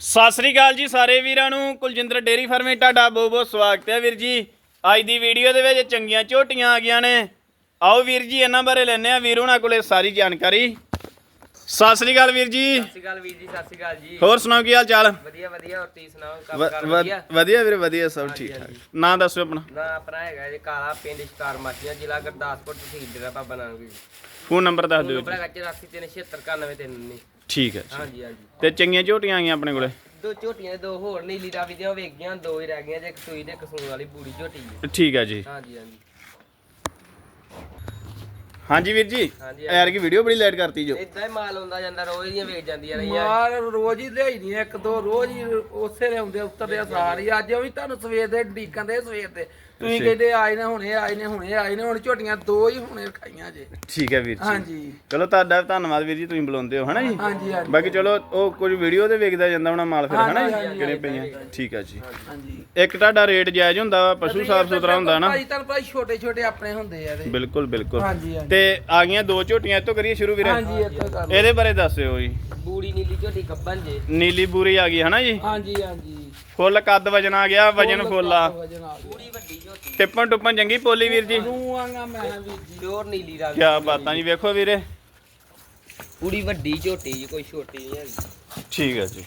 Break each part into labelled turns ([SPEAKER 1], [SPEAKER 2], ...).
[SPEAKER 1] ਸਤਿ ਸ੍ਰੀ ਅਕਾਲ ਜੀ ਸਾਰੇ ਵੀਰਾਂ ਨੂੰ। ਕੁਲਜਿੰਦਰ ਡੇਰੀ ਫਾਰਮੇ ਤੁਹਾਡਾ ਬਹੁਤ ਬਹੁਤ ਸਵਾਗਤ ਹੈ ਵੀਰ ਜੀ। ਅੱਜ ਦੀ ਵੀਡੀਓ ਦੇ ਵਿੱਚ ਚੰਗੀਆਂ ਝੋਟੀਆਂ ਆ ਗਈਆਂ ਨੇ। ਆਓ ਵੀਰ ਜੀ ਇਹਨਾਂ ਬਾਰੇ ਲੈਣੇ ਆ ਵੀਰ ਉਹਨਾਂ ਕੋਲੇ ਸਾਰੀ ਜਾਣਕਾਰੀ। ਸਤਿ ਸ੍ਰੀ ਅਕਾਲ ਵੀਰ ਜੀ।
[SPEAKER 2] ਸਤਿ ਸ਼੍ਰੀ ਅਕਾਲ ਵੀਰ ਜੀ ਸਤਿ ਸ਼੍ਰੀ ਅਕਾਲ ਜੀ।
[SPEAKER 1] ਹੋਰ ਸੁਣਾਓ ਕੀ ਹਾਲ ਚਾਲ?
[SPEAKER 2] ਵਧੀਆ ਵਧੀਆ ਹੋਰ ਤੁਸੀਂ ਸੁਣਾਓ ਕੰਮ ਕਾਰ ਵਧੀਆ?
[SPEAKER 1] ਵਧੀਆ ਵੀਰ ਵਧੀਆ ਸਭ ਠੀਕ ਠਾਕ ਨਾਂ ਦੱਸੋ ਆਪਣਾ।
[SPEAKER 2] ਨਾ ਆਪਣਾ ਹੈਗਾ ਜੀ ਕਾਲਾ ਪਿੰਡ ਸ਼ਿਕਾਰ ਮਾਛੀਆਂ ਜ਼ਿਲ੍ਹਾ ਗੁਰਦਾਸਪੁਰ ਤਹਿਸੀਲ ਡੇਰਾ ਬਾਬਾ ਨਾਨਕ ਜੀ।
[SPEAKER 1] ਫੋਨ ਨੰਬਰ ਦੱਸ ਦਿਓ
[SPEAKER 2] ਨੰਬਰ
[SPEAKER 1] ਜੀ।
[SPEAKER 2] ਹੈਗਾ 8437796319
[SPEAKER 1] ਠੀਕ ਹੈ ਜੀ
[SPEAKER 2] ਹਾਂਜੀ ਹਾਂਜੀ।
[SPEAKER 1] ਤੇ ਚੰਗੀਆਂ ਝੋਟੀਆਂ ਆਈਆਂ ਆਪਣੇ ਕੋਲੇ?
[SPEAKER 2] ਦੋ ਝੋਟੀਆਂ ਦੋ ਹੋਰ ਨੀਲੀ ਰਾਵੀ ਦੀਆਂ ਵੇਖ ਗਈਆਂ ਦੋ ਹੀ ਰਹਿ ਗਈਆਂ ਜੇ ਇੱਕ ਸੂਈ ਤੇ ਇੱਕ ਸੂਣ ਵਾਲੀ ਬੂੜੀ ਝੋਟੀ ਹੈ
[SPEAKER 1] ਠੀਕ ਹੈ ਜੀ।
[SPEAKER 2] ਹਾਂਜੀ ਹਾਂਜੀ।
[SPEAKER 1] ਹਾਂਜੀ ਵੀਰ ਜੀ
[SPEAKER 2] ਹਾਂਜੀ
[SPEAKER 1] ਯਾਰ ਕੀ ਵੀਡੀਓ ਬੜੀ ਲੇਟ ਕਰਤੀ ਜੋ।
[SPEAKER 2] ਇਦਾਂ ਹੀ ਮਾਲ ਆਉਂਦਾ ਜਾਂਦਾ ਰੋਜ਼ ਦੀਆਂ ਵੇਚ ਜਾਂਦੀਆਂ ਰਹੀਆਂ।
[SPEAKER 3] ਮਾਲ ਰੋਜ਼ ਹੀ ਲਿਆਈ ਨਹੀਂ ਇੱਕ ਦੋ ਰੋਜ਼ ਹੀ ਉਸੇ ਦੇ ਆਉਂਦੇ ਉੱਤਰਦੇ ਆ ਸਾਰੀ ਅੱਜ ਵੀ ਤੁਹਾਨੂੰ ਸਵੇਰ ਦੇ ਡੀਕਾਂ ਦੇ ਸਵੇਰ ਦੇ। ਤੁਸੀਂ। ਕਹਿੰਦੇ ਆਏ ਨੇ ਹੁਣੇ ਆਏ ਨੇ ਹੁਣੇ ਆਏ ਨੇ ਹੁਣ ਝੋਟੀਆਂ ਦੋ ਹੀ ਹੁਣੇ ਖਾਈਆਂ ਜੇ।
[SPEAKER 1] ਠੀਕ ਹੈ ਵੀਰ ਜੀ।
[SPEAKER 3] ਹਾਂਜੀ।
[SPEAKER 1] ਚਲੋ ਤੁਹਾਡਾ ਧੰਨਵਾਦ ਵੀਰ ਜੀ ਤੁਸੀਂ ਬੁਲਾਉਂਦੇ ਹੋ ਹਨਾ ਜੀ?
[SPEAKER 3] ਹਾਂਜੀ ਹਾਂਜੀ।
[SPEAKER 1] ਬਾਕੀ ਚਲੋ ਉਹ ਕੁਝ ਵੀਡੀਓ ਤੇ ਵੇਖਦਾ ਜਾਂਦਾ ਹੋਣਾ ਮਾਲ ਫਿਰ ਹਨਾ ਜੀ? ਕਿਹੜੇ ਪਈਆਂ। ਠੀਕ ਆ ਜੀ।
[SPEAKER 3] ਹਾਂਜੀ।
[SPEAKER 1] ਇੱਕ ਤੁਹਾਡਾ ਰੇਟ ਜਾਇਜ਼ ਹੁੰਦਾ ਵਾ ਪਸ਼ੂ ਸਾਫ਼ ਸੁਥਰਾ ਹੁੰਦਾ ਨਾ।
[SPEAKER 3] ਭਾਈ ਤੁਹਾਨੂੰ ਭਾਈ ਛੋਟੇ ਛੋਟੇ ਆਪਣੇ ਹੁੰਦੇ ਆ ਇਹਦੇ।
[SPEAKER 1] ਬਿਲਕੁਲ ਬਿਲਕੁਲ।
[SPEAKER 3] ਹਾਂਜੀ ਹਾਂਜੀ।
[SPEAKER 1] ਤੇ ਆ ਗਈਆਂ ਦੋ ਝੋਟੀਆਂ ਇੱਥੋਂ ਕਰੀਏ ਸ਼ੁਰੂ ਵੀਰੇ?
[SPEAKER 3] ਹਾਂਜੀ ਇੱਥੇ ਕਰ ਲਓ।
[SPEAKER 1] ਇਹਦੇ ਬਾਰੇ ਦੱਸਿਓ ਜੀ।
[SPEAKER 2] ਬੂੜੀ ਨੀਲੀ ਝੋਟੀ ਗੱਬਨ ਜੇ।
[SPEAKER 1] ਨੀਲੀ ਬੂਰੀ ਆ ਗਈ ਹਨਾ ਜੀ?
[SPEAKER 3] ਹਾਂਜੀ ਹਾਂਜੀ।
[SPEAKER 1] ਫੁੱਲ ਕੱਦ ਵਜਨ ਆ ਗਿਆ ਵਜਨ ਫੁੱਲ ਆ।
[SPEAKER 3] ਵਜਨ
[SPEAKER 1] ਟਿੱਪਣ ਟੁੱਪਣ ਚੰਗੀ ਪੋਲੀ ਵੀਰ ਜੀ।
[SPEAKER 3] ਮੈਂ
[SPEAKER 2] ਨੀਲੀ
[SPEAKER 1] ਕੀ ਬਾਤਾਂ ਜੀ ਵੇਖੋ ਵੀਰੇ।
[SPEAKER 2] ਪੂਰੀ ਵੱਡੀ ਝੋਟੀ ਜੀ ਕੋਈ ਛੋਟੀ ਨਹੀਂ ਹੈਗੀ।
[SPEAKER 1] ਠੀਕ ਹੈ ਜੀ।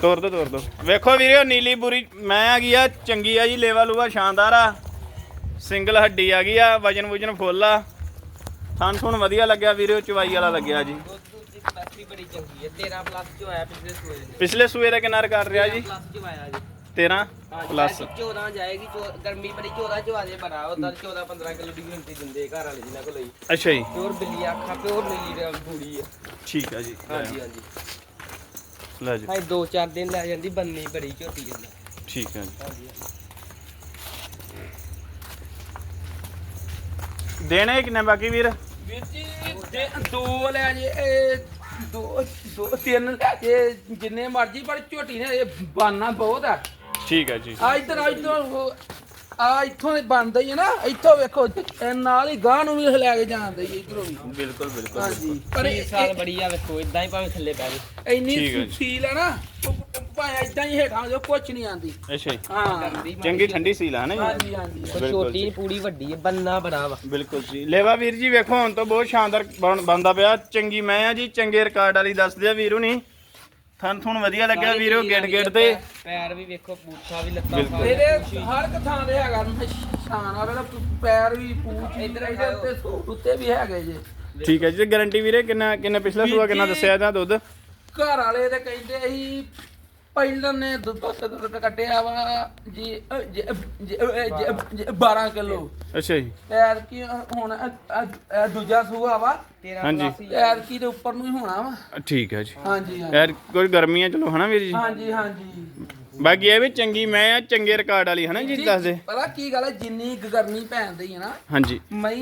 [SPEAKER 1] ਤੋਰ ਦੋ ਤੋਰ ਦੋ। ਵੇਖੋ ਵੀਰੇ ਉਹ ਨੀਲੀ ਬੁਰੀ ਮੈਂ ਆ ਗਈ ਆ ਚੰਗੀ ਆ ਜੀ ਲੇਵਾ ਲੂਆ ਸ਼ਾਨਦਾਰ ਆ। ਸਿੰਗਲ ਹੱਡੀ ਆ ਗਈ ਆ ਵਜਨ ਵੁਜਨ ਫੁੱਲ ਆ। ਥਣ ਥੁਣ ਵਧੀਆ ਲੱਗਿਆ ਵੀਰੇ ਚਵਾਈ ਵਾਲਾ ਲੱਗਿਆ ਜੀ।
[SPEAKER 2] ਦੁੱਧ ਦੁੱਧ ਦੀ ਕਪੈਸਿਟੀ ਬੜੀ ਚੰਗੀ ਹੈ 13 ਪਲੱਸ ਚ ਆਇਆ ਪਿਛਲੇ ਸੂਏ ਦੇ।
[SPEAKER 1] ਪਿਛਲੇ ਸੂਏ ਦਾ ਰਿਕਾਰਡ ਰਿਹਾ ਜੀ।
[SPEAKER 2] ਪਲੱਸ ਚ ਆਇਆ ਜੀ।
[SPEAKER 1] 13
[SPEAKER 2] ਹਾਂਜੀ,
[SPEAKER 1] ਪਲੱਸ
[SPEAKER 2] ਐਤਕੀ 14 ਜਾਏਗੀ ਚੌ- ਗਰਮੀ ਬੜੀ 14 ਚ ਆ ਜੇ ਬੜਾ ਉਹਦਾ 14 15 ਕਿਲੋ ਦੀ ਗਿਣਤੀ ਦਿੰਦੇ ਘਰ ਵਾਲੇ ਜਿਨ੍ਹਾਂ ਕੋਲ ਹੀ।
[SPEAKER 1] ਅੱਛਾ ਜੀ।
[SPEAKER 2] ਪਿਓਰ ਬਿੱਲੀ ਅੱਖਾਂ ਪਿਓਰ ਨੀਲੀ ਰੰਗ ਬੂੜੀ ਹੈ
[SPEAKER 1] ਠੀਕ ਆ ਜੀ
[SPEAKER 2] ਹਾਂਜੀ ਹਾਂਜੀ।
[SPEAKER 1] ਲੈ ਜੀ।
[SPEAKER 2] ਹਾਏ 2-4 ਦਿਨ ਲੈ ਜਾਂਦੀ ਬੰਨੀ ਬੜੀ ਝੋਟੀ ਜਾਂਦਾ।
[SPEAKER 1] ਠੀਕ ਆ ਜੀ।
[SPEAKER 2] ਹਾਂਜੀ।
[SPEAKER 1] ਦੇਣੇ ਕਿੰਨੇ ਬਾਕੀ ਵੀਰ?
[SPEAKER 3] ਵੀਰ ਜੀ ਦੇ- ਦੋ ਲੈ ਜੇ ਇਹ ਦੋ ਦੋ ਤਿੰਨ ਲੈ ਜੇ ਜਿੰਨੇ ਮਰਜ਼ੀ ਪਰ ਝੋਟੀ ਨੇ ਇਹ ਬਾਨਾ ਬਹੁਤ ਆ।
[SPEAKER 1] ਠੀਕ ਆ ਜੀ।
[SPEAKER 3] ਆ ਇਧਰ ਆ ਇਧਰ ਆ ਇੱਥੋਂ ਦੇ ਬਣਦਾ ਹੀ ਹੈ ਨਾ ਇੱਥੋਂ ਵੇਖੋ ਇਹ ਨਾਲ ਹੀ ਗਾਂ ਨੂੰ ਵੀ ਲੈ ਕੇ ਜਾਂਦੇ ਹੀ ਇਧਰੋਂ ਵੀ।
[SPEAKER 1] ਬਿਲਕੁਲ ਬਿਲਕੁਲ
[SPEAKER 3] ਹਾਂਜੀ ਪਰ
[SPEAKER 2] ਪਰ
[SPEAKER 3] ਇਹ
[SPEAKER 2] ਸਾਲ ਬੜੀ ਆ ਵੇਖੋ ਇਦਾਂ ਹੀ ਭਾਵੇਂ ਥੱਲੇ ਪੈ ਜੇ।
[SPEAKER 3] ਇੰਨੀ
[SPEAKER 1] ਠੀਕ ਹੈ
[SPEAKER 3] ਹੈ ਨਾ ਭਾਵੇਂ ਇਦਾਂ ਹੀ ਹੇਠਾਂ ਜੋ ਕੁਛ ਨਹੀਂ ਆਂਦੀ
[SPEAKER 1] ਅੱਛਾ ਜੀ।
[SPEAKER 3] ਹਾਂ।
[SPEAKER 1] ਚੰਗੀ ਠੰਡੀ ਸੀਲ ਆ ਨਾ ਜੀ।
[SPEAKER 3] ਹਾਂਜੀ ਹਾਂਜੀ।
[SPEAKER 2] ਛੋਟੀ ਪੂਰੀ ਵੱਡੀ ਹੈ ਬੰਨਾ ਬੜਾ ਵਾ।
[SPEAKER 1] ਬਿਲਕੁਲ ਜੀ। ਲੇਵਾ ਵੀਰ ਜੀ ਵੇਖੋ ਹੁਣ ਤਾਂ ਬਹੁਤ ਸ਼ਾਨਦਾਰ ਬਣ- ਬਣਦਾ ਪਿਆ। ਚੰਗੀ ਮੈਂ ਆ ਜੀ ਚੰਗੇ ਰਿਕਾਰਡ ਵਾਲੀ ਦੱਸਦੇ ਆ ਵੀਰੂ ਨਹੀਂ ਥਣ ਥੁਣ ਵਧੀਆ ਲੱਗਿਆ ਵੀਰੋ ਗਿੱਟ ਗਿੱਟ ਤੇ।
[SPEAKER 2] ਪੈਰ ਵੀ ਵੇਖੋ ਪੂਛਾ ਵੀ ਲੱਤਾਂ
[SPEAKER 3] ਇਹਦੇ ਹਰ ਇੱਕ ਥਾਂ ਦੇ ਹੈਗਾ ਨਿਸ਼ਾਨ ਆ ਵੇਲਾ ਪੈਰ ਵੀ ਪੂਛ
[SPEAKER 2] ਇੱਧਰ
[SPEAKER 3] ਇਹਦੇ ਉੱਤੇ ਸੂਟ ਉੱਤੇ ਵੀ ਹੈਗੇ ਜੇ।
[SPEAKER 1] ਠੀਕ ਹੈ ਜੀ ਗਾਰੰਟੀ ਵੀਰੇ ਕਿੰਨਾ ਕਿੰਨਾ ਪਿਛਲਾ ਸੂਆ ਕਿੰਨਾ ਦੱਸਿਆ ਇਹਦਾ ਦੁੱਧ?
[SPEAKER 3] ਘਰ ਵਾਲੇ ਤੇ ਕਹਿੰਦੇ ਸੀ ਪਹਿਲਾਂ ਨੇ ਦੁੱਧ ਦੁੱਧ ਕੱਢਿਆ ਵਾ ਜੀ ਅ, ਜੀ, ਅ, ਜੀ, ਅ, ਜੀ, ਅ, ਜੀ, 12 ਕਿਲੋ।
[SPEAKER 1] ਅੱਛਾ ਜੀ।
[SPEAKER 3] ਪੈਰ ਕੀ ਹੁਣ ਦੂਜਾ ਸੂਆ ਵਾ।
[SPEAKER 2] ਤੇਰਾ
[SPEAKER 1] ਹਾਂਜੀ।
[SPEAKER 3] ਪੈਰ ਕੀ ਦੇ ਉੱਪਰ ਨੂੰ ਹੀ ਹੋਣਾ ਵਾ।
[SPEAKER 1] ਠੀਕ ਹੈ ਜੀ।
[SPEAKER 3] ਹਾਂਜੀ ਹਾਂਜੀ।
[SPEAKER 1] ਯਾਰ ਕੋਈ ਗਰਮੀਆਂ ਚਲੋ ਹਨਾ ਵੀਰ ਜੀ?
[SPEAKER 3] ਹਾਂਜੀ ਹਾਂਜੀ।
[SPEAKER 1] ਬਾਕੀ ਇਹ ਵੀ ਚੰਗੀ ਮੈਂ ਆ ਚੰਗੇ ਰਿਕਾਰਡ ਵਾਲੀ ਹਨਾ ਜੀ ਦੱਸ ਦੇ
[SPEAKER 3] ਪਤਾ ਕੀ ਗੱਲ ਹੈ ਜਿੰਨੀ ਕੁ ਗਰਮੀ ਪੈਂਦੀ ਹੈ ਨਾ
[SPEAKER 1] ਹਾਂਜੀ।
[SPEAKER 3] ਮੈਂ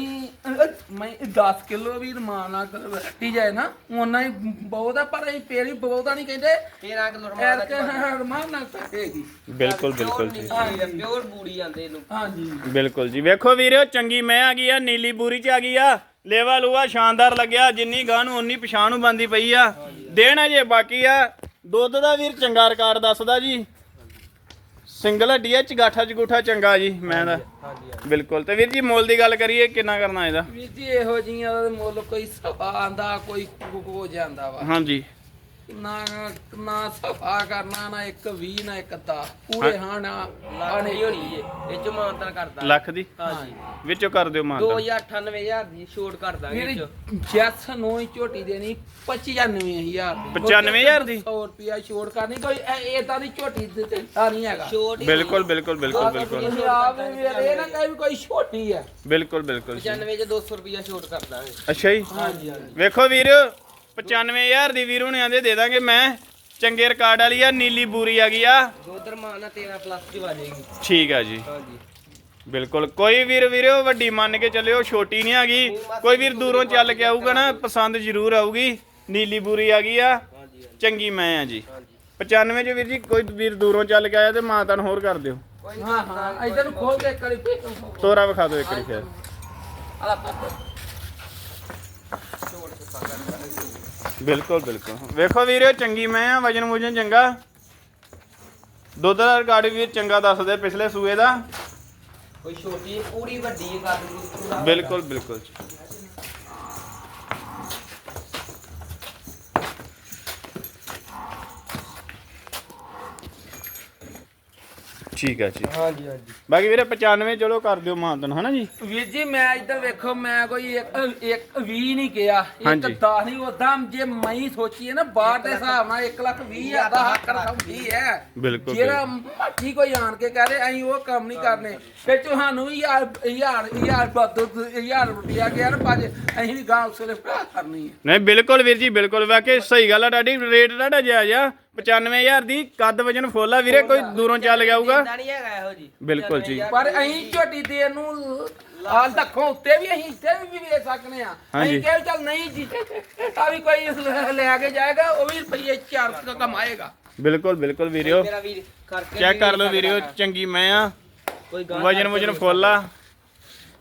[SPEAKER 3] ਮੈਂ 10 ਕਿਲੋ ਵੀ ਰਮਾਨਾ ਰੱਟੀ ਜਾਏ ਨਾ ਉਹਨਾਂ ਹੀ ਬਹੁਤ ਆ ਪਰ ਅਸੀਂ ਫੇਰ ਵੀ ਬਹੁਤਾ ਨਹੀਂ ਕਹਿੰਦੇ।
[SPEAKER 2] 13 ਕਿਲੋ ਰਮਾਨ
[SPEAKER 3] ਕੇ ਰਮਾਨ ਨਾ ਕਹੇਗੀ
[SPEAKER 1] ਬਿਲਕੁਲ ਬਿਲਕੁਲ ਜੀ।
[SPEAKER 2] ਪਿਓਰ ਬੂੜੀ ਜਾਂਦੇ ਇਹਨੂੰ।
[SPEAKER 3] ਹਾਂਜੀ।
[SPEAKER 1] ਬਿਲਕੁਲ ਜੀ। ਵੇਖੋ ਵੀਰੋ ਚੰਗੀ ਮੈਂ ਆ ਗਈ ਆ ਨੀਲੀ ਬੂਰੀ ਚ ਆ ਗਈ ਆ। ਲੇਵਾ ਲੂਆ ਸ਼ਾਨਦਾਰ ਲੱਗਿਆ ਜਿੰਨੀ ਗਾਂ ਨੂੰ ਉਨੀ ਪਛਾਣ ਨੂੰ ਬੰਦੀ ਪਈ ਆ। ਦੇਣ ਅਜੇ ਬਾਕੀ ਆ। ਦੁੱਧ ਦਾ ਵੀਰ ਚੰਗਾ ਰਿਕਾਰਡ ਦੱਸਦਾ ਜੀ। ਸਿੰਗਲ ਹੱਡੀ ਆ ਚਗਾਠਾ ਚਗੂਠਾ ਚੰਗਾ ਜੀ ਮੈਂ ਦਾ
[SPEAKER 2] ਹਾਂਜੀ ਹਾਂਜੀ
[SPEAKER 1] ਬਿਲਕੁਲ ਤੇ ਵੀਰ ਜੀ ਮੁੱਲ ਦੀ ਗੱਲ ਕਰੀਏ ਕਿੰਨਾ ਕਰਨਾ ਇਹਦਾ?
[SPEAKER 3] ਵੀਰ ਜੀ ਇਹੋ ਜਿਹੀਆਂ ਦਾ ਮੁੱਲ ਕੋਈ ਸਫਾ ਆਂਦਾ ਕੋਈ ਹੋ ਜਾਂਦਾ ਵਾ।
[SPEAKER 1] ਹਾਂਜੀ।
[SPEAKER 3] ਨਾ ਨਾ ਸਫਾ ਕਰਨਾ ਨਾ ਇੱਕ 20 ਨਾ ਇੱਕ 10 ਪੂਰੇ ਹਾਂ। ਨਾ
[SPEAKER 2] ਲਾਣੇ ਹੋਣੀ ਏ ਇਹ ਚ ਮਾਨਤਨ ਕਰਦਾ।
[SPEAKER 1] ਲੱਖ ਦੀ?
[SPEAKER 2] ਹਾਂਜੀ।
[SPEAKER 1] ਵਿੱਚੋਂ ਕਰ ਦਿਓ ਮਾਨ
[SPEAKER 2] 298000 ਦੀ ਛੋਟ ਕਰ ਦਾਂਗੇ
[SPEAKER 3] ਵੀਰ ਜੈਸ ਨੂੰ ਹੀ ਝੋਟੀ ਦੇਣੀ 95000 ਦੀ।
[SPEAKER 1] 95,000 ਦੀ?
[SPEAKER 3] 100 ਰੁਪਿਆ ਛੋੜ ਕਰਨੀ ਕੋਈ ਇਦਾਂ ਦੀ ਝੋਟੀ ਦਿੱਤਾ ਨਹੀਂ ਹੈਗਾ।
[SPEAKER 2] ਛੋਟ ਹੀ
[SPEAKER 1] ਬਿਲਕੁਲ ਬਿਲਕੁਲ ਬਿਲਕੁਲ ਬਿਲਕੁਲ।
[SPEAKER 3] ਤੁਸੀਂ ਆਪ ਵੀ ਇਹ ਨਾ ਕਹੇ ਵੀ ਕੋਈ ਛੋਟੀ ਆ
[SPEAKER 1] ਬਿਲਕੁਲ ਬਿਲਕੁਲ। ਜੀ।
[SPEAKER 2] 95 ਚ 200 ਰੁਪਿਆ ਛੋਟ ਕਰ ਦਾਂਗੇ।
[SPEAKER 1] ਅੱਛਾ ਜੀ।
[SPEAKER 3] ਹਾਂਜੀ ਹਾਂਜੀ।
[SPEAKER 1] ਵੇਖੋ ਵੀਰ 95000 ਦੀ ਵੀਰ ਹੁਣਿਆਂ ਦੇ ਦੇ ਦਾਂਗੇ ਮੈਂ। ਚੰਗੇ ਰਿਕਾਰਡ ਵਾਲੀ ਆ ਨੀਲੀ ਬੂਰੀ ਆ ਗਈ ਆ।
[SPEAKER 2] ਉਧਰ ਮਾਨ ਆ 13 ਪਲੱਸ ਆ ਜਾਏਗੀ
[SPEAKER 1] ਠੀਕ ਆ ਜੀ।
[SPEAKER 2] ਹਾਂਜੀ।
[SPEAKER 1] ਬਿਲਕੁਲ। ਕੋਈ ਵੀਰ ਵੀਰੋ ਵੱਡੀ ਮੰਨ ਕੇ ਚੱਲਿਓ ਛੋਟੀ ਨਹੀਂ ਹੈਗੀ। ਕੋਈ ਵੀਰ ਦੂਰੋਂ ਚੱਲ ਕੇ ਆਊਗਾ ਨਾ ਪਸੰਦ ਜ਼ਰੂਰ ਆਊਗੀ। ਨੀਲੀ ਬੂਰੀ ਆ ਗਈ ਆ। ਚੰਗੀ ਮੈਂ ਆ ਜੀ।
[SPEAKER 2] ਹਾਂਜੀ।
[SPEAKER 1] 95 ਚ ਵੀਰ ਜੀ ਕੋਈ ਵੀਰ ਦੂਰੋਂ ਚੱਲ ਕੇ ਆਇਆ ਤੇ ਮਾਤਾ ਨੂੰ ਹੋਰ ਕਰ ਦਿਓ।
[SPEAKER 3] ਹਾਂ ਹਾਂ ਇਧਰ ਨੂੰ ਖੋਲ ਕੇ ਕਰੀ।
[SPEAKER 1] ਤੋਰਾ ਵਿਖਾ ਦਿਓ ਇੱਕ ਵਾਰੀ ਫਿਰ।
[SPEAKER 2] ਸੰਗਤ
[SPEAKER 1] ਬਿਲਕੁਲ ਬਿਲਕੁਲ। ਵੇਖੋ ਵੀਰੇ ਚੰਗੀ ਮੈਂ ਆ ਵਜਨ ਵੁਜਨ ਚੰਗਾ। ਦੁੱਧ ਦਾ ਰਿਕਾਰਡ ਵੀਰ ਚੰਗਾ ਦੱਸਦੇ ਪਿਛਲੇ ਸੂਏ ਦਾ।
[SPEAKER 2] ਕੋਈ ਛੋਟੀ ਪੂਰੀ ਵੱਡੀ ਕਰ ਦੂੰਗੀ
[SPEAKER 1] ਬਿਲਕੁਲ ਬਿਲਕੁਲ। ਠੀਕ ਆ ਜੀ।
[SPEAKER 2] ਹਾਂਜੀ ਹਾਂਜੀ।
[SPEAKER 1] ਬਾਕੀ ਵੀਰੇ 95 ਚਲੋ ਕਰ ਦਿਓ ਮਾਨਤਨ ਹਨਾ ਜੀ?
[SPEAKER 3] ਵੀਰ ਜੀ ਮੈਂ ਇੱਧਰ ਵੇਖੋ ਮੈਂ ਕੋਈ ਇੱਕ ਇੱਕ 20 ਨਹੀਂ ਕਿਹਾ ਇੱਕ
[SPEAKER 1] ਹਾਂਜੀ।
[SPEAKER 3] 10 ਨਹੀਂ ਉਦਾਂ ਜੇ ਮੈਂ ਸੋਚੀਏ ਨਾ ਬਾਹਰ ਦੇ ਹਿਸਾਬ ਨਾਲ 1 ਲੱਖ 20 ਹਜ਼ਾਰ ਦਾ ਹੱਕ ਰਕਮ ਵੀ ਹੈ?
[SPEAKER 1] ਬਿਲਕੁਲ
[SPEAKER 3] ਜਿਹੜਾ ਮੱਠੀ ਕੋਈ ਆਣ ਕੇ ਕਹਦੇ ਅਸੀਂ ਉਹ ਕੰਮ ਨਹੀਂ ਕਰਨੇ। ਤੇ ਤੁਹਾਨੂੰ ਵੀ ਯਾਰ ਯਾਰ ਯਾਰ ਬਦ ਯਾਰ ਰੁਪਿਆ ਗਿਆ ਨਾ ਪੰਜ ਅਸੀਂ ਵੀ ਗਾਂ ਉਸਲੇ ਭਰਾ ਕਰਨੀ ਹੈ।
[SPEAKER 1] ਨਹੀਂ ਬਿਲਕੁਲ ਵੀਰ ਜੀ ਬਿਲਕੁਲ। ਵਾਕਈ ਸਹੀ ਗੱਲ ਆ ਤੁਹਾਡੀ ਰੇਟ ਤੁਹਾਡਾ ਜਾਇਜ਼ ਆ। 95000 ਦੀ ਕੱਦ ਵਜਨ ਫੁੱਲ ਆ ਵੀਰੇ ਕੋਈ ਦੂਰੋਂ ਚੱਲ ਕੇ ਆਊਗਾ
[SPEAKER 2] ਇਦਾਂ ਨਹੀਂ ਹੈਗਾ ਇਹੋ ਜੀ
[SPEAKER 1] ਬਿਲਕੁਲ ਜੀ।
[SPEAKER 3] ਪਰ ਅਸੀਂ ਝੋਟੀ ਦੇ ਨੂੰ ਹਾਲ ਤੱਕੋਂ ਉੱਤੇ ਵੀ ਅਸੀਂ ਇੱਥੇ ਵੀ ਵੇਚ ਸਕਨੇ ਆ। ਅਸੀਂ ਕਿਹਾ ਚੱਲ ਨਹੀਂ ਜੀ ਆ ਵੀ ਕੋਈ ਇਸ ਲੈ ਕੇ ਜਾਏਗਾ ਉਹ ਵੀ ਰੁਪਈਏ 400 ਕਮਾਏਗਾ।
[SPEAKER 1] ਬਿਲਕੁਲ ਬਿਲਕੁਲ ਵੀਰਿਓ।
[SPEAKER 2] ਮੇਰਾ ਵੀਰ ਕਰਕੇ
[SPEAKER 1] ਚੈੱਕ ਕਰ ਲਓ ਵੀਰਿਓ। ਚੰਗੀ ਮੈਂ ਆ। ਵਜਨ ਵਜਨ ਫੁੱਲ ਆ।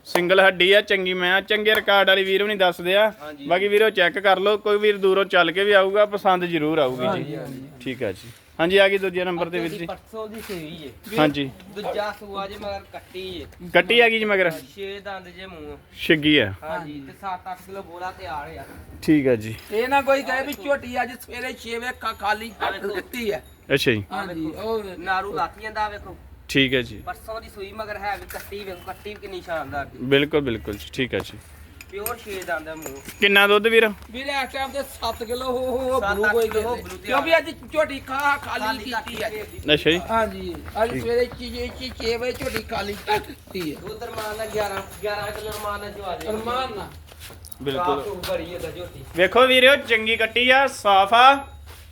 [SPEAKER 1] ਸਿੰਗਲ ਹੱਡੀ ਆ ਚੰਗੀ ਮੈਂ ਆ। ਚੰਗੇ ਰਿਕਾਰਡ ਵਾਲੀ ਵੀਰ ਵੀ ਨਹੀਂ ਦੱਸਦੇ ਆ। ਬਾਕੀ ਵੀਰੋ ਚੈੱਕ ਕਰ ਲਓ ਕੋਈ ਵੀਰ ਦੂਰੋਂ ਚੱਲ ਕੇ ਵੀ ਆਊਗਾ ਪਸੰਦ ਜ਼ਰੂਰ ਆਊਗੀ ਜੀ। ਠੀਕ ਆ ਜੀ। ਹਾਂਜੀ ਆ ਗਈ ਦੂਜੇ ਨੰਬਰ ਤੇ ਵੀਰ ਜੀ।
[SPEAKER 2] ਪਰਸੋਂ ਦੀ
[SPEAKER 1] ਹਾਂਜੀ।
[SPEAKER 2] ਦੂਜਾ ਸੂਆ ਜੇ ਮਗਰ ਕੱਟੀ ਜੇ।
[SPEAKER 1] ਕੱਟੀ ਆ ਗਈ ਜੀ ਮਗਰ?
[SPEAKER 2] ਛੇ ਦੰਦ ਜੇ ਮੂੰਹ।
[SPEAKER 1] ਛਿੱਗੀ ਆ।
[SPEAKER 2] ਹਾਂਜੀ ਤੇ 7-8 ਕਿਲੋ ਬੋਲਾ ਤਿਆਰ ਆ।
[SPEAKER 1] ਠੀਕ ਆ ਜੀ।
[SPEAKER 3] ਇਹ ਨਾ ਕੋਈ ਕਹੇ ਵੀ ਝੋਟੀ ਅੱਜ ਸਵੇਰੇ 6 ਵਜੇ ਖਾ- ਖਾਲੀ ਕੱਟ ਦਿੱਤੀ ਹੈ
[SPEAKER 1] ਅੱਛਾ ਜੀ।
[SPEAKER 3] ਹਾਂਜੀ ਉਹ
[SPEAKER 2] ਨਾਰੂ ਲਾਤੀਆਂ ਦਾ ਵੇਖੋ।
[SPEAKER 1] ਠੀਕ ਹੈ ਜੀ।
[SPEAKER 2] ਪਰਸੋਂ ਦੀ ਸੂਈ ਮਗਰ ਹੈ ਵੀ ਕੱਟੀ ਵੇਖੋ ਕੱਟੀ ਵੀ ਕਿੰਨੀ ਸ਼ਾਨਦਾਰ ਦੀ
[SPEAKER 1] ਬਿਲਕੁਲ ਬਿਲਕੁਲ ਜੀ ਠੀਕ ਆ ਜੀ।
[SPEAKER 2] ਪਿਓਰ ਛੇ ਦੰਦ ਦਾ ਮੂੰਹ।
[SPEAKER 1] ਕਿੰਨਾ ਦੁੱਧ ਵੀਰ?
[SPEAKER 3] ਵੀਰੇ ਇਸ ਟਾਈਮ ਤੇ 7 ਕਿਲੋ ਹੋ ਹੋ
[SPEAKER 2] ਸੱਤ,
[SPEAKER 3] ਬਲੂ
[SPEAKER 2] ਅੱਠ
[SPEAKER 3] ਕੋਈ
[SPEAKER 2] ਕਿਲੋ।
[SPEAKER 3] ਕਿਉਂਕਿ ਅੱਜ ਝੋਟੀ ਖਾ ਖਾਲੀ ਕੀਤੀ ਹੈ।
[SPEAKER 1] ਅੱਛਾ ਜੀ।
[SPEAKER 3] ਹਾਂਜੀ ਅੱਜ ਸਵੇਰੇ 6 ਵਜੇ ਝੋਟੀ ਖਾਲੀ ਕੱਟ ਦਿੱਤੀ ਹੈ।
[SPEAKER 2] ਉਧਰ ਮਾਨ ਨਾਲ 11 11 ਕਿਲੋ ਰਮਾਨ ਨਾਲ ਜਵਾ ਦੇ।
[SPEAKER 3] ਅਰਮਾਨ ਨਾ
[SPEAKER 1] ਬਿਲਕੁਲ।
[SPEAKER 2] ਬਿਲਕੁਲ ਬੜੀ ਹੈ ਝੋਟੀ।
[SPEAKER 1] ਵੇਖੋ ਵੀਰਿਓ ਚੰਗੀ ਕੱਟੀ ਆ ਸਾਫ਼ ਆ।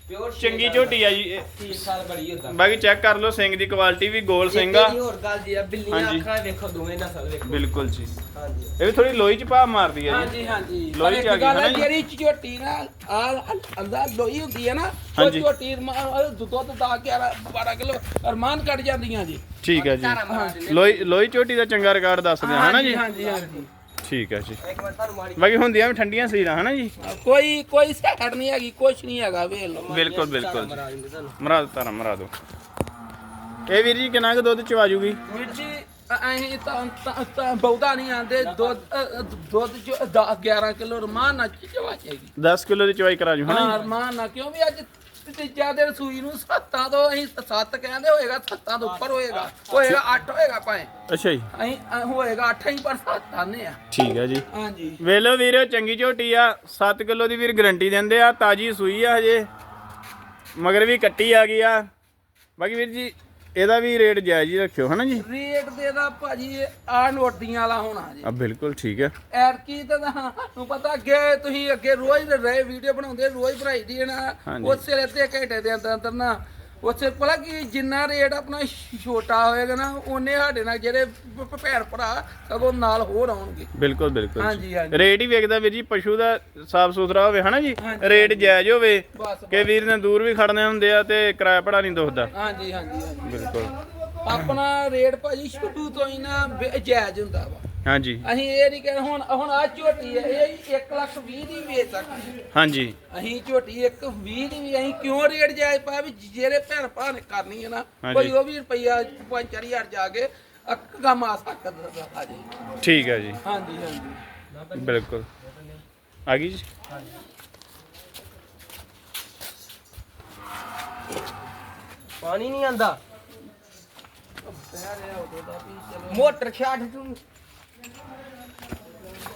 [SPEAKER 2] ਪਿਓਰ
[SPEAKER 1] ਚੰਗੀ ਝੋਟੀ ਆ ਜੀ। ਇਹ।
[SPEAKER 2] 3 ਸਾਲ ਬੜੀ ਹੁੰਦਾ
[SPEAKER 1] ਬਾਕੀ ਚੈੱਕ ਕਰ ਲਓ ਸਿੰਘ ਦੀ ਕੁਆਲਿਟੀ ਵੀ ਗੋਲ ਸਿੰਘ ਆ।
[SPEAKER 2] ਹੋਰ ਗੱਲ ਜੀ ਆ ਬਿੱਲੀਆਂ
[SPEAKER 1] ਹਾਂਜੀ।
[SPEAKER 2] ਅੱਖਾਂ ਵੇਖੋ ਦੋਵੇਂ ਨਸਲ ਵੇਖੋ।
[SPEAKER 1] ਬਿਲਕੁਲ ਜੀ।
[SPEAKER 2] ਹਾਂਜੀ।
[SPEAKER 1] ਇਹ ਵੀ ਥੋੜੀ ਲੋਈ ਚ ਭਾਵ ਮਾਰਦੀ ਆ ਜੀ।
[SPEAKER 3] ਹਾਂਜੀ ਹਾਂਜੀ।
[SPEAKER 1] ਲੋਈ
[SPEAKER 3] ਪਰ
[SPEAKER 1] ਚ ਆ ਗਈ,
[SPEAKER 3] ਗੱਲ ਹੈ
[SPEAKER 1] ਹਨਾ ਜੀ?
[SPEAKER 3] ਜਿਹੜੀ ਝੋਟੀ ਨਾ ਆ ਅੰਦਰ ਲੋਈ ਹੁੰਦੀ ਹੈ ਨਾ ਉਹ
[SPEAKER 1] ਹਾਂਜੀ।
[SPEAKER 3] ਝੋਟੀ ਰਮਾ- ਦੁੱਧ ਦਾ 11 12 ਕਿਲੋ ਅਰਮਾਨ ਕੱਢ ਜਾਂਦੀਆਂ ਜੀ।
[SPEAKER 1] ਠੀਕ ਹੈ ਜੀ।
[SPEAKER 2] ਧਾਰਾਂ ਮਾਰ ਦਿੰਦੇ।
[SPEAKER 1] ਲੋਈ ਲੋਈ ਝੋਟੀ ਦਾ ਚੰਗਾ ਰਿਕਾਰਡ ਦੱਸਦੇ ਆ ਹਨਾ ਜੀ?
[SPEAKER 3] ਹਾਂਜੀ ਹਾਂਜੀ।
[SPEAKER 1] ਠੀਕ ਹੈ ਜੀ।
[SPEAKER 2] ਇੱਕ ਤੁਹਾਨੂੰ
[SPEAKER 1] ਬਾਕੀ ਹੁੰਦੀਆਂ ਵੀ ਠੰਡੀਆਂ ਸੀਰਾਂ ਹਨਾ ਜੀ?
[SPEAKER 3] ਕੋਈ ਕੋਈ ਸੈਟ ਨਹੀਂ ਹੈਗੀ ਕੁਛ ਨਹੀਂ ਹੈਗਾ ਵੇਖ ਲਓ
[SPEAKER 1] ਬਿਲਕੁਲ ਬਿਲਕੁਲ
[SPEAKER 2] ਮਰਾ ਦਿੰਦੇ ਤੁਹਾਨੂੰ
[SPEAKER 1] ਮਰਾ ਦੋ ਤਾਰਾ ਮਰਾ ਦੋ ਇਹ ਵੀਰ ਜੀ ਕਿੰਨਾ ਕੁ ਦੁੱਧ ਚਵਾ ਜੂਗੀ?
[SPEAKER 3] ਵੀਰ ਜੀ ਅਸੀਂ ਤਾਂ ਤਾਂ- ਤਾਂ ਬਹੁਤਾ ਨਹੀਂ ਆਂਦੇ ਦੁੱਧ ਅ, ਦੁੱਧ ਚ 10 11 ਕਿਲੋ ਰਮਾਨ ਨਾ ਚਵਾ ਚਾਹੀਦੀ
[SPEAKER 1] 10 ਕਿਲੋ ਦੀ ਚਵਾਈ ਕਰਾ ਜੂ
[SPEAKER 3] ਹਾਂ
[SPEAKER 1] ਹਨਾ
[SPEAKER 3] ਰਮਾਨ ਨਾ ਕਿਉਂ ਵੀ ਅੱਜ ਤੀਜਾ ਦਿਨ ਸੂਈ ਨੂੰ ਸੱਤਾਂ ਤੋਂ ਅਸੀਂ ਸੱਤ ਕਹਿੰਦੇ ਹੋਏਗਾ ਸੱਤਾਂ ਤੋਂ ਉੱਪਰ ਹੋਏਗਾ। ਹੋਏਗਾ 8 ਹੋਏਗਾ ਭਾਵੇਂ।
[SPEAKER 1] ਅੱਛਾ ਜੀ।
[SPEAKER 3] ਅਸੀਂ ਅ, ਹੋਏਗਾ 8 ਹੀ ਪਰ ਸੱਤ ਆਨੇ ਆ।
[SPEAKER 1] ਠੀਕ ਹੈ ਜੀ।
[SPEAKER 3] ਹਾਂਜੀ।
[SPEAKER 1] ਵੇਲੋ ਵੀਰ ਚੰਗੀ ਝੋਟੀ ਆ। 7 ਕਿਲੋ ਦੀ ਵੀਰ ਗਰੰਟੀ ਦਿੰਦੇ ਆ ਤਾਜੀ ਸੂਈ ਆ ਹਜੇ। ਮਗਰ ਵੀ ਕੱਟੀ ਆ ਗਈ ਆ। ਬਾਕੀ ਵੀਰ ਜੀ ਇਹਦਾ ਵੀ ਰੇਟ ਜਾਇਜ਼ ਹੀ ਰੱਖਿਓ ਹਨਾ ਜੀ?
[SPEAKER 3] ਰੇਟ ਦੇ ਦਾ ਭਾਜੀ ਆ ਨੋਟੀਆਂ ਵਾਲਾ ਹੋਣਾ ਜੀ।
[SPEAKER 1] ਆ ਬਿਲਕੁਲ ਠੀਕ ਹੈ
[SPEAKER 3] ਐਰਕੀ ਤਾਂ ਤੁਹਾਨੂੰ ਪਤਾ ਅੱਗੇ ਤੁਸੀਂ ਅੱਗੇ ਰੋਜ਼ ਰਹੇ ਵੀਡੀਓ ਬਣਾਉਂਦੇ ਰੋਜ਼ ਬਣਾਈ ਦੀ ਨਾ। ਉਸੇ ਅੱਧੇ ਘੰਟੇ ਦੇ ਅੰਦਰ ਅੰਦਰ ਨਾ ਉਸੇ ਭਲਾ ਕਿ ਜਿੰਨਾ ਰੇਟ ਆਪਣਾ ਛੋਟਾ ਹੋਏਗਾ ਨਾ ਉਹਨੇ ਸਾਡੇ ਨਾਲ ਜਿਹੜੇ ਭ- ਭੈਣ ਭਰਾ ਸਗੋਂ ਨਾਲ ਹੋਰ ਆਉਣਗੇ।
[SPEAKER 1] ਬਿਲਕੁਲ ਬਿਲਕੁਲ।
[SPEAKER 3] ਹਾਂਜੀ, ਹਾਂਜੀ।
[SPEAKER 1] ਰੇਟ ਹੀ ਵੇਖਦਾ ਵੀਰ ਜੀ ਪਸ਼ੂ ਦਾ ਸਾਫ਼ ਸੁਥਰਾ ਹੋਵੇ ਹਨਾ ਜੀ?
[SPEAKER 3] ਹਾਂਜੀ।
[SPEAKER 1] ਰੇਟ ਜਾਇਜ਼ ਹੋਵੇ
[SPEAKER 3] ਬਸ
[SPEAKER 1] ਕਿ ਵੀਰ ਨੇ ਦੂਰ ਵੀ ਖੜਨੇ ਹੁੰਦੇ ਆ ਤੇ ਕਿਰਾਇਆ ਪੜਾ ਨਹੀਂ ਦੁਖਦਾ।
[SPEAKER 3] ਹਾਂਜੀ ਹਾਂਜੀ ਹਾਂਜੀ।
[SPEAKER 1] ਬਿਲਕੁਲ।
[SPEAKER 3] ਆਪਣਾ ਰੇਟ ਭਾਜੀ ਸ਼ੁਰੂ ਤੋਂ ਹੀ ਨਾ ਬੇ- ਜਾਇਜ਼ ਹੁੰਦਾ ਵਾ।
[SPEAKER 1] ਹਾਂਜੀ।
[SPEAKER 3] ਅਸੀਂ ਇਹ ਨਹੀਂ ਕਹਿੰਦੇ ਹੁਣ ਹੁਣ ਆ ਝੋਟੀ ਹੈ ਇਹ 1 ਲੱਖ 20 ਦੀ ਵੇਚ ਸਕਦੇ
[SPEAKER 1] ਹਾਂਜੀ।
[SPEAKER 3] ਅਸੀਂ ਝੋਟੀ ਇੱਕ 20 ਦੀ ਵੀ ਅਸੀਂ ਕਿਉਂ ਰੇਟ ਜਾਇਜ਼ ਪਾਇਆ ਵੀ ਜਿਹੜੇ ਭੈਣ ਭਰਾ ਨੇ ਕਰਨੀ ਹੈ ਨਾ। ਕੋਈ ਉਹ ਵੀ ਰੁਪਈਆ 5-4000 ਜਾ ਕੇ ਅੱਕ ਕੰਮ ਆ ਸਕਦਾ ਆ ਜੀ।
[SPEAKER 1] ਠੀਕ ਹੈ ਜੀ।
[SPEAKER 3] ਹਾਂਜੀ। ਹਾਂਜੀ
[SPEAKER 1] ਬਿਲਕੁਲ। ਆ ਗਈ ਜੀ?
[SPEAKER 2] ਪਾਣੀ ਨਹੀਂ ਆਂਦਾ। ਮੋਟਰ ਛੱਡ ਤੂੰ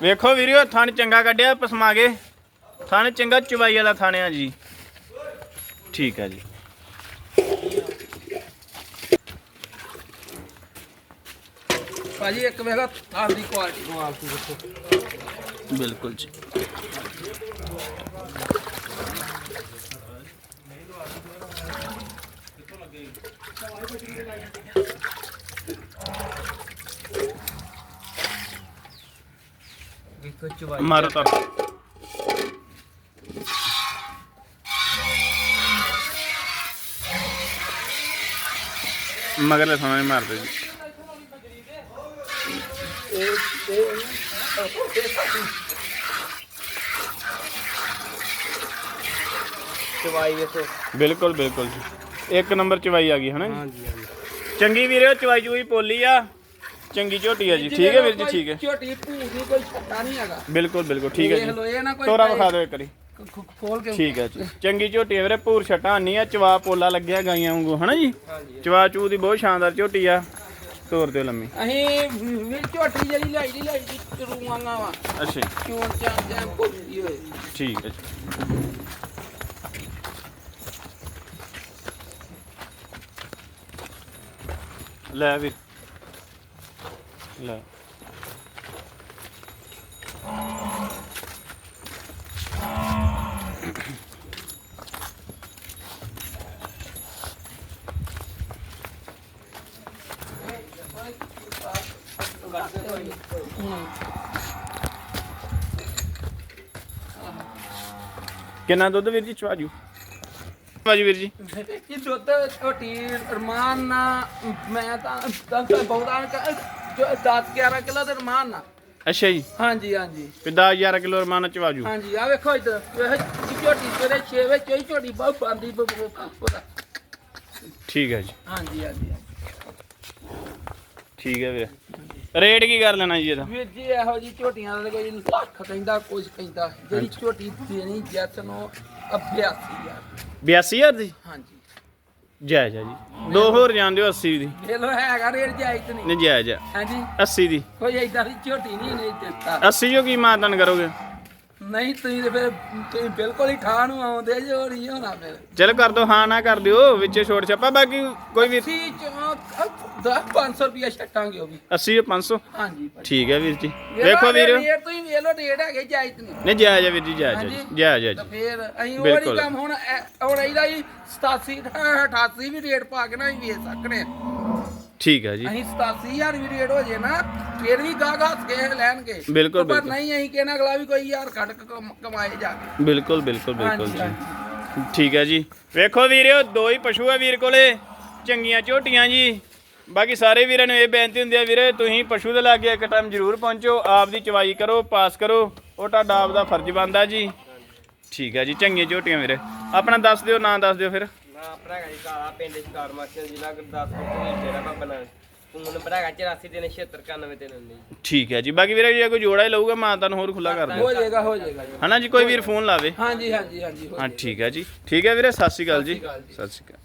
[SPEAKER 1] ਵੇਖੋ ਵੀਰਿਓ ਥਣ ਚੰਗਾ ਕੱਢਿਆ ਪਸਮਾ ਕੇ। ਥਣ ਚੰਗਾ ਚਵਾਈ ਵਾਲਾ ਥਣ ਆ ਜੀ। ਠੀਕ ਹੈ ਜੀ।
[SPEAKER 3] ਭਾਜੀ ਇੱਕ ਵੇਖੋ ਥਾਂ ਦੀ ਕੁਆਲਿਟੀ ਨੂੰ ਆਪ ਤੁਸੀਂ ਦੇਖੋ
[SPEAKER 1] ਬਿਲਕੁਲ ਜੀ।
[SPEAKER 2] ਵੇਖੋ ਚਵਾਈ
[SPEAKER 1] ਮਾਰੋ ਤਾਂ। ਮਗਰਲੇ ਥਾਣੇ ਮਾਰਦੇ ਜੀ।
[SPEAKER 3] ਇਹ
[SPEAKER 2] ਚਵਾਈ ਵੇਖੋ
[SPEAKER 1] ਬਿਲਕੁਲ ਬਿਲਕੁਲ ਜੀ। ਇੱਕ ਨੰਬਰ ਚਵਾਈ ਆ ਗਈ ਹਨਾ ਜੀ?
[SPEAKER 2] ਹਾਂਜੀ ਹਾਂਜੀ।
[SPEAKER 1] ਚੰਗੀ ਵੀਰੇ ਚਵਾਈ ਚੂਈ ਪੋਲੀ ਆ। ਚੰਗੀ ਝੋਟੀ ਆ ਜੀ। ਠੀਕ ਹੈ ਵੀਰ ਜੀ ਠੀਕ ਹੈ।
[SPEAKER 3] ਝੋਟੀ ਭੂਰ ਦੀ ਕੋਈ ਛੱਟਾ ਨਹੀਂ ਹੈਗਾ।
[SPEAKER 1] ਬਿਲਕੁਲ ਬਿਲਕੁਲ ਠੀਕ ਹੈ ਜੀ।
[SPEAKER 3] ਲਓ ਇਹ ਨਾ ਕੋਈ
[SPEAKER 1] ਤੋਰਾ ਵਿਖਾ ਦਿਓ ਇੱਕ ਵਾਰੀ।
[SPEAKER 3] ਖੋਲ ਕੇ
[SPEAKER 1] ਠੀਕ ਹੈ ਜੀ। ਚੰਗੀ ਝੋਟੀ ਆ ਵੀਰੇ ਪੂਰ ਛਟਾ ਨਹੀਂ ਆ ਚਵਾ ਪੋਲਾ ਲੱਗਿਆ ਗਾਈਆਂ ਵਾਂਗੂ ਹਨਾ ਜੀ? ਚਵਾ ਚੂ ਦੀ ਬਹੁਤ ਸ਼ਾਨਦਾਰ ਝੋਟੀ ਆ। ਤੋਰ ਦਿਓ ਲੰਮੀ।
[SPEAKER 3] ਅਸੀਂ ਵੀ ਝੋਟੀ ਜਿਹੜੀ ਲਾਈ ਦੀ ਲਾਈ ਦੀ ਰੂਆਂਗਾ ਵਾ।
[SPEAKER 1] ਅੱਛਾ ਜੀ,
[SPEAKER 3] ਚੋਣ ਚਾਂ ਜਾਂ ਕੋਈ ਹੋਏ।
[SPEAKER 1] ਠੀਕ ਹੈ ਜੀ। ਲੈ ਵੀਰ। ਲੈ। ਕਿੰਨਾ ਦੁੱਧ ਵੀਰ ਜੀ? ਚਵਾਜੂ। ਚਵਾਜੂ ਵੀਰ ਜੀ।
[SPEAKER 3] ਇਹ ਦੁੱਧ ਝੋਟੀ ਰਮਾਨ ਨਾ ਮੈਂ ਤਾਂ ਤਾਂ ਬਹੁਤਾ 10 11 ਕਿਲੋ ਦੇ ਰਮਾਨ ਨਾ।
[SPEAKER 1] ਅੱਛਾ ਜੀ।
[SPEAKER 3] ਹਾਂਜੀ ਹਾਂਜੀ।
[SPEAKER 1] ਪਿਦਾ 11 ਕਿਲੋ ਰਮਾਨਾ ਚਵਾਜੂ
[SPEAKER 3] ਹਾਂਜੀ ਆ ਵੇਖੋ ਇੱਧਰ। ਵੇਖ ਝੋਟੀ ਤੇਰੇ 6 ਵਿੱਚ ਹੀ ਝੋਟੀ ਬਹੁਤ ਬੰਦੀ ਪੂਰਾ
[SPEAKER 1] ਠੀਕ ਹੈ ਜੀ।
[SPEAKER 3] ਹਾਂਜੀ ਹਾਂਜੀ
[SPEAKER 1] ਠੀਕ ਹੈ ਵੀਰ। ਰੇਟ ਕੀ ਕਰ ਲੈਣਾ ਜੀ ਇਹਦਾ?
[SPEAKER 3] ਵੀਰ ਜੀ ਇਹੋ ਜੀ ਝੋਟੀਆਂ ਦਾ ਕੋਈ ਲੱਖ ਕਹਿੰਦਾ ਕੁਝ ਕਹਿੰਦਾ। ਜਿਹੜੀ ਝੋਟੀ ਦੇਣੀ ਜੱਟ ਨੂੰ 82000
[SPEAKER 1] 82000 ਦੀ?
[SPEAKER 3] ਹਾਂਜੀ।
[SPEAKER 1] ਜਾਇਜ਼ ਆ ਜੀ। ਦੋ ਹੋਰ ਜਾਂਦੇ ਹੋ 80 ਦੀ।
[SPEAKER 3] ਇਹ ਲੋ ਹੈਗਾ ਰੇਟ ਜਾਇਜ਼ ਨਹੀਂ
[SPEAKER 1] ਨਹੀਂ। ਜਾਇਜ਼ ਆ।
[SPEAKER 3] ਹਾਂਜੀ।
[SPEAKER 1] 80 ਦੀ।
[SPEAKER 3] ਕੋਈ ਏਦਾਂ ਦੀ ਝੋਟੀ ਨਹੀਂ ਨਹੀਂ ਦਿੱਤਾ।
[SPEAKER 1] 80 ਜੋ ਕੀ ਮਾਤਨ ਕਰੋਗੇ?
[SPEAKER 3] ਨਹੀਂ ਤੁਸੀਂ ਤੇ ਫਿਰ ਤੁਸੀਂ ਬਿਲਕੁਲ ਹੀ ਠਾਹ ਨੂੰ ਆਉਂਦੇ ਜੋ ਨਹੀਂ ਹੋਣਾ ਫਿਰ।
[SPEAKER 1] ਚਲ ਕਰ ਦੋ ਹਾਂ ਨਾ ਕਰ ਦਿਓ ਵਿੱਚੇ ਛੋੜ ਛਾਪਾ ਬਾਕੀ ਕੋਈ ਵੀ
[SPEAKER 3] 10 500 ਰੁਪਏ ਛੱਟਾਂਗੇ ਉਹ ਵੀ।
[SPEAKER 1] 80 ਜਾਂ 500
[SPEAKER 3] ਹਾਂਜੀ ਭਾਈ
[SPEAKER 1] ਠੀਕ ਹੈ ਵੀਰ ਜੀ।
[SPEAKER 3] ਵੇਖ
[SPEAKER 1] ਵੇਖੋ
[SPEAKER 3] ਲਓ
[SPEAKER 1] ਵੀਰ।
[SPEAKER 3] ਰੇਟ ਤੁਸੀਂ ਵੇਖ ਲਓ ਰੇਟ ਹੈਗੇ ਜਾਇਜ਼ ਨਹੀਂ
[SPEAKER 1] ਨਹੀਂ ਜਾਇਜ਼ ਆ ਵੀਰ ਜੀ ਜਾਇਜ਼ ਆ ਜੀ
[SPEAKER 3] ਹਾਂਜੀ।
[SPEAKER 1] ਜਾਇਜ਼ ਆ
[SPEAKER 3] ਤਾਂ
[SPEAKER 1] ਜੀ
[SPEAKER 3] ਫਿਰ ਅਸੀਂ ਉਹ
[SPEAKER 1] ਬਿਲਕੁਲ।
[SPEAKER 3] ਨਹੀਂ ਕੰਮ ਹੁਣ ਐ- ਹੁਣ ਇਹਦਾ ਹੀ 87 88 ਵੀ ਰੇਟ ਪਾ ਕੇ ਨਾ ਅਸੀਂ ਵੇਚ ਸਕਣੇ ਹਾਂ।
[SPEAKER 1] ਠੀਕ ਹੈ ਜੀ।
[SPEAKER 3] ਅਸੀਂ 87000 ਵੀ ਰੇਟ ਹੋ ਜੇ ਨਾ ਫਿਰ ਵੀ ਗਾਹ ਗਾਹ ਕੇ ਲੈਣਗੇ।
[SPEAKER 1] ਬਿਲਕੁਲ,
[SPEAKER 3] ਪਰ
[SPEAKER 1] ਬਿਲਕੁਲ।
[SPEAKER 3] ਨਹੀਂ ਅਸੀਂ ਕਹਿਣਾ ਅਗਲਾ ਵੀ ਕੋਈ ਯਾਰ ਕੱਢ ਕੇ ਕਮ- ਕਮਾਏ ਜਾ ਕੇ।
[SPEAKER 1] ਬਿਲਕੁਲ ਬਿਲਕੁਲ ਬਿਲਕੁਲ
[SPEAKER 3] ਹਾਂਜੀ,
[SPEAKER 1] ਜੀ।
[SPEAKER 3] ਹਾਂਜੀ।
[SPEAKER 1] ਠੀਕ ਹੈ ਜੀ। ਵੇਖੋ ਵੀਰਿਓ ਦੋ ਹੀ ਪਸ਼ੂ ਆ ਵੀਰ ਕੋਲੇ। ਚੰਗੀਆਂ ਝੋਟੀਆਂ ਜੀ। ਬਾਕੀ ਸਾਰੇ ਵੀਰਾਂ ਨੂੰ ਇਹ ਬੇਨਤੀ ਹੁੰਦੀ ਆ ਵੀਰੇ ਤੁਸੀਂ ਪਸ਼ੂ ਦੇ ਲਾਗੇ ਇੱਕ ਟਾਈਮ ਜ਼ਰੂਰ ਪਹੁੰਚੋ ਆਪ ਦੀ ਚਵਾਈ ਕਰੋ ਪਾਸ ਕਰੋ ਉਹ ਤੁਹਾਡਾ ਆਪ ਦਾ ਫਰਜ਼ ਬਣਦਾ ਜੀ। ਠੀਕ ਹੈ ਜੀ ਚੰਗੀਆਂ ਝੋਟੀਆਂ ਵੀਰੇ। ਆਪਣਾ ਦੱਸ ਦਿਓ ਨਾਂ ਦੱਸ ਦਿਓ ਫਿਰ।
[SPEAKER 2] ਨਾ ਆਪਣਾ ਹੈਗਾ ਜੀ ਕਾਲਾ ਪਿੰਡ ਸ਼ਿਕਾਰ ਮਾਸਟਰ ਜ਼ਿਲ੍ਹਾ ਗੁਰਦਾਸਪੁਰ ਤੋਂ ਡੇਰਾ ਬਾਬਾ ਨਾਨਕ। ਫੋਨ ਨੰਬਰ ਹੈਗਾ 84 ਤੇ 76 91 ਤੇ 99
[SPEAKER 1] ਠੀਕ ਹੈ ਜੀ ਬਾਕੀ ਵੀਰੇ ਜੇ ਕੋਈ ਜੋੜਾ ਹੀ ਲਊਗਾ ਮਾਂ ਤੁਹਾਨੂੰ ਹੋਰ ਖੁੱਲਾ ਕਰ ਦਿਓ।
[SPEAKER 3] ਹੋ ਜਾਏਗਾ ਹੋ ਜਾਏਗਾ ਜੀ।
[SPEAKER 1] ਹਨਾ ਜੀ ਕੋਈ ਵੀਰ ਫੋਨ ਲਾਵੇ।
[SPEAKER 3] ਹਾਂਜੀ ਹਾਂਜੀ ਹਾਂਜੀ ਹੋ
[SPEAKER 1] ਹਾਂ ਠੀਕ ਹੈ ਜੀ। ਠੀਕ ਹੈ ਵੀਰੇ
[SPEAKER 3] ਸਤਿ ਸ਼੍ਰੀ ਅਕਾਲ ਜੀ।
[SPEAKER 1] ਸਤਿ ਸ਼੍ਰੀ ਅਕਾਲ।